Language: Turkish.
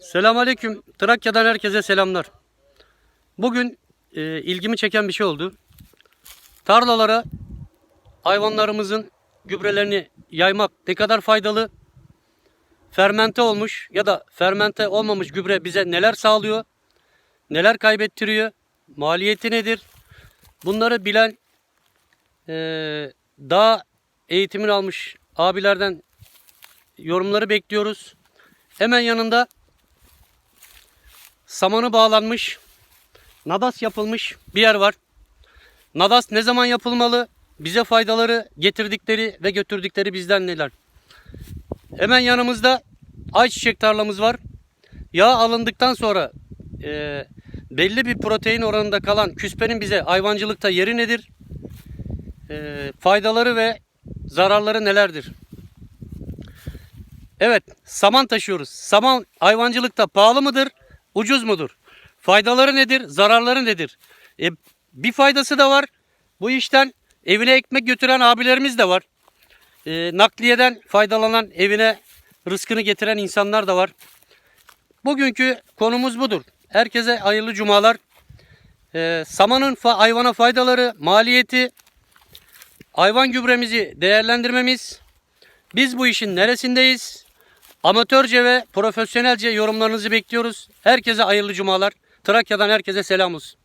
Selamünaleyküm. Trakya'dan herkese selamlar. Bugün e, ilgimi çeken bir şey oldu. Tarlalara hayvanlarımızın gübrelerini yaymak ne kadar faydalı? Fermente olmuş ya da fermente olmamış gübre bize neler sağlıyor? Neler kaybettiriyor? Maliyeti nedir? Bunları bilen e, daha eğitimini almış abilerden yorumları bekliyoruz. Hemen yanında samanı bağlanmış, nadas yapılmış bir yer var. Nadas ne zaman yapılmalı? Bize faydaları getirdikleri ve götürdükleri bizden neler? Hemen yanımızda ayçiçek tarlamız var. Yağ alındıktan sonra e, belli bir protein oranında kalan küspenin bize hayvancılıkta yeri nedir? E, faydaları ve zararları nelerdir? Evet, saman taşıyoruz. Saman hayvancılıkta pahalı mıdır, ucuz mudur? Faydaları nedir, zararları nedir? E, bir faydası da var. Bu işten evine ekmek götüren abilerimiz de var. E, nakliyeden faydalanan evine rızkını getiren insanlar da var. Bugünkü konumuz budur. Herkese hayırlı cumalar. E, samanın fa- hayvana faydaları, maliyeti, hayvan gübremizi değerlendirmemiz, biz bu işin neresindeyiz? Amatörce ve profesyonelce yorumlarınızı bekliyoruz. Herkese hayırlı cumalar. Trakya'dan herkese selam olsun.